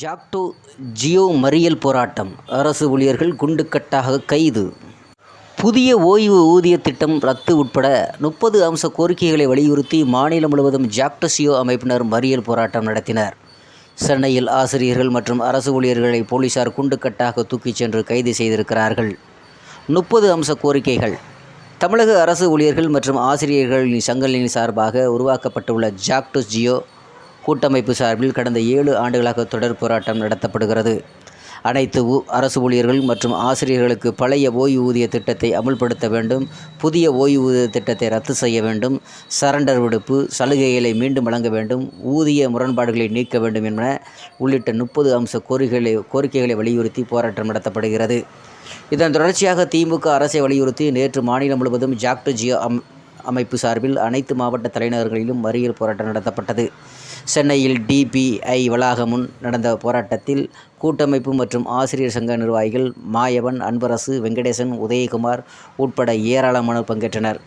ஜாக்டோ ஜியோ மறியல் போராட்டம். அரசு ஊழியர்கள் குண்டுக்கட்டாக கைது. புதிய ஓய்வு ஊதிய திட்டம் ரத்து உட்பட முப்பது அம்ச கோரிக்கைகளை வலியுறுத்தி மாநிலம் முழுவதும் ஜாக்டோ ஜியோ அமைப்பினர் மறியல் போராட்டம் நடத்தினர். சென்னையில் ஆசிரியர்கள் மற்றும் அரசு ஊழியர்களை போலீசார் குண்டுக்கட்டாக தூக்கிச் சென்று கைது செய்திருக்கிறார்கள். முப்பது அம்ச கோரிக்கைகள். தமிழக அரசு ஊழியர்கள் மற்றும் ஆசிரியர்களின் சங்கங்களின் சார்பாக உருவாக்கப்பட்டுள்ள ஜாக்டோ ஜியோ கூட்டமைப்பு சார்பில் கடந்த ஏழு ஆண்டுகளாக தொடர் போராட்டம் நடத்தப்படுகிறது. அனைத்து ஊ அரசு ஊழியர்கள் மற்றும் ஆசிரியர்களுக்கு பழைய ஓய்வூதிய திட்டத்தை அமுல்படுத்த வேண்டும் புதிய ஓய்வூதிய திட்டத்தை ரத்து செய்ய வேண்டும் சரண்டர் விடுப்பு சலுகைகளை மீண்டும் வழங்க வேண்டும் ஊதிய முரண்பாடுகளை நீக்க வேண்டும் என உள்ளிட்ட முப்பது அம்ச கோரிக்கைகளை கோரிக்கைகளை வலியுறுத்தி போராட்டம் நடத்தப்படுகிறது. இதன் தொடர்ச்சியாக திமுக அரசை வலியுறுத்தி நேற்று மாநிலம் முழுவதும் ஜாக்டு ஜியோ அம் அமைப்பு சார்பில் அனைத்து மாவட்ட தலைநகர்களிலும் மறியல் போராட்டம் நடத்தப்பட்டது. சென்னையில் டிபிஐ வளாகம் முன் நடந்த போராட்டத்தில் கூட்டமைப்பு மற்றும் ஆசிரியர் சங்க நிர்வாகிகள் மாயவன் அன்பரசு வெங்கடேசன் உதயகுமார் உட்பட ஏராளமானோர் பங்கேற்றனர்.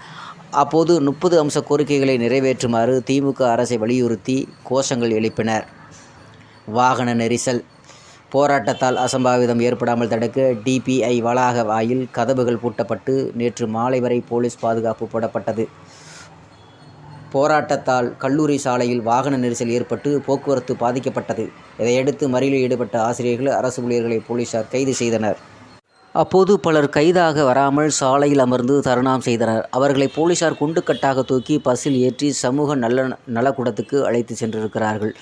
அப்போது முப்பது அம்ச கோரிக்கைகளை நிறைவேற்றுமாறு திமுக அரசை வலியுறுத்தி கோஷங்கள் எழுப்பினர். வாகன நெரிசல். போராட்டத்தால் அசம்பாவிதம் ஏற்படாமல் தடுக்க டிபிஐ வளாக வாயில் கதவுகள் பூட்டப்பட்டு நேற்று மாலை வரை போலீஸ் பாதுகாப்பு போடப்பட்டது. போராட்டத்தால் கல்லூரி சாலையில் வாகன நெரிசல் ஏற்பட்டு போக்குவரத்து பாதிக்கப்பட்டது. இதையடுத்து மறியலில் ஈடுபட்ட ஆசிரியர்கள் அரசு ஊழியர்களை போலீசார் கைது செய்தனர். அப்போது பலர் கைதாக வராமல் சாலையில் அமர்ந்து தருணாம் செய்தனர். அவர்களை போலீசார் குண்டுக்கட்டாக தூக்கி பஸ்ஸில் ஏற்றி சமூக நல்ல நலக்கூடத்துக்கு அழைத்து சென்றிருக்கிறார்கள்.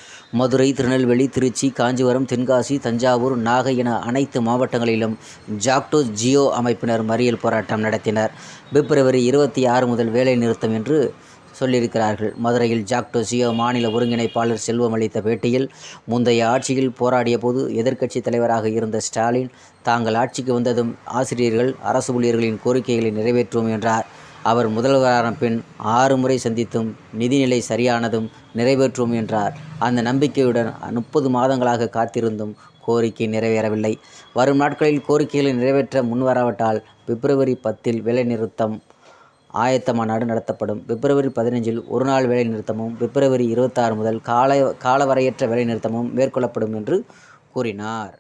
மதுரை திருநெல்வேலி திருச்சி காஞ்சிபுரம் தென்காசி தஞ்சாவூர் நாகை என அனைத்து மாவட்டங்களிலும் ஜாக்டோ ஜியோ அமைப்பினர் மறியல் போராட்டம் நடத்தினர். பிப்ரவரி இருபத்தி ஆறு முதல் வேலை நிறுத்தம் என்று சொல்லியிருக்கிறார்கள். மதுரையில் ஜாக்டோ ஜியோ மாநில ஒருங்கிணைப்பாளர் செல்வம் அளித்த பேட்டியில் முந்தைய ஆட்சியில் போராடிய போது எதிர்க்கட்சி தலைவராக இருந்த ஸ்டாலின் தாங்கள் ஆட்சிக்கு வந்ததும் ஆசிரியர்கள் அரசு ஊழியர்களின் கோரிக்கைகளை நிறைவேற்றுவோம் என்றார். அவர் முதல்வரான பின் ஆறு முறை சந்தித்தும் நிதிநிலை சரியானதும் நிறைவேற்றுவோம் என்றார். அந்த நம்பிக்கையுடன் முப்பது மாதங்களாக காத்திருந்தும் கோரிக்கை நிறைவேறவில்லை. வரும் நாட்களில் கோரிக்கைகளை நிறைவேற்ற முன்வராவிட்டால் பிப்ரவரி பத்தில் வேலைநிறுத்தம் ஆயத்த மாநாடு நடத்தப்படும். பிப்ரவரி பதினஞ்சில் ஒருநாள் வேலை நிறுத்தமும் பிப்ரவரி இருபத்தாறு முதல் கால காலவரையற்ற வேலை நிறுத்தமும் மேற்கொள்ளப்படும் என்று கூறினார்.